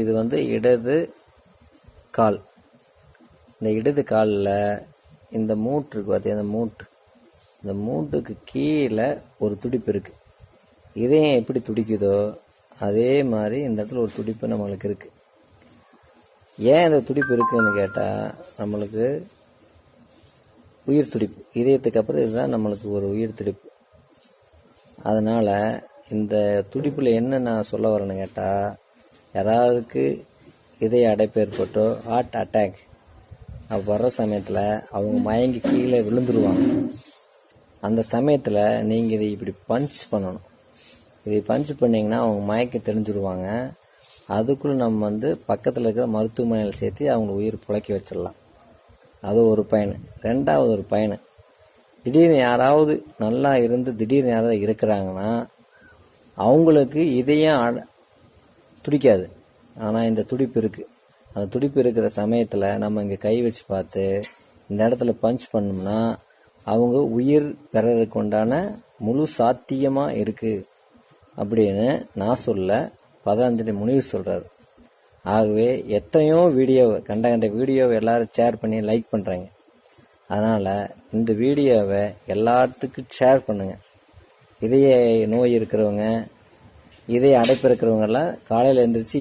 இது வந்து இடது கால். இந்த இடது காலில் இந்த மூட்டு இருக்கு பார்த்தீங்க இந்த மூட்டு. இந்த மூட்டுக்கு கீழே ஒரு துடிப்பு இருக்குது இதயம் எப்படி துடிக்குதோ அதே மாதிரி இந்த இடத்துல ஒரு துடிப்பு நம்மளுக்கு இருக்குது ஏன் இந்த துடிப்பு இருக்குதுன்னு கேட்டால் நம்மளுக்கு உயிர் துடிப்பு. இதயத்துக்கு அப்புறம் இதுதான் நம்மளுக்கு ஒரு உயிர் துடிப்பு. அதனால் இந்த துடிப்பில் என்ன நான் சொல்ல வரேன்னு கேட்டால் யாராவதுக்கு இதய அடைப்பு ஏற்பட்டோ ஹார்ட் அட்டாக் வர்ற சமயத்தில் அவங்க மயங்கி கீழே விழுந்துருவாங்க. அந்த சமயத்தில் நீங்கள் இதை இப்படி பஞ்ச் பண்ணணும். இதை பஞ்ச் பண்ணிங்கன்னா அவங்க மயக்க தெரிஞ்சிருவாங்க அதுக்குள்ள நம்ம வந்து பக்கத்தில் இருக்கிற மருத்துவமனையில் சேர்த்து அவங்க உயிர் புழைக்க வச்சிடலாம். அது ஒரு பயன். ரெண்டாவது ஒரு பயன். திடீர்னு யாராவது நல்லா இருந்து திடீர்னு யாராவது இருக்கிறாங்கன்னா அவங்களுக்கு இதயம் அட- துடிக்காது. ஆனால் இந்த துடிப்பு இருக்குது அந்த துடிப்பு இருக்கிற சமயத்தில் நம்ம இங்கே கை வச்சு பார்த்து இந்த இடத்துல பஞ்ச் பண்ணோம்னா அவங்க உயிர் பெறறதுக்கு உண்டான முழு சாத்தியமாக இருக்குது அப்படின்னு நான் சொல்ல பதாஞ்சலி முனிவு சொல்கிறார் ஆகவே எத்தனையோ வீடியோவை கண்ட கண்ட வீடியோவை எல்லாரும் ஷேர் பண்ணி லைக் பண்ணுறாங்க அதனால் இந்த வீடியோவை எல்லாத்துக்கும் ஷேர் பண்ணுங்க. இதய நோய் இருக்கிறவங்க இதய அடைப்பு இருக்கிறவங்கெல்லாம் காலையில் எழுந்திரிச்சு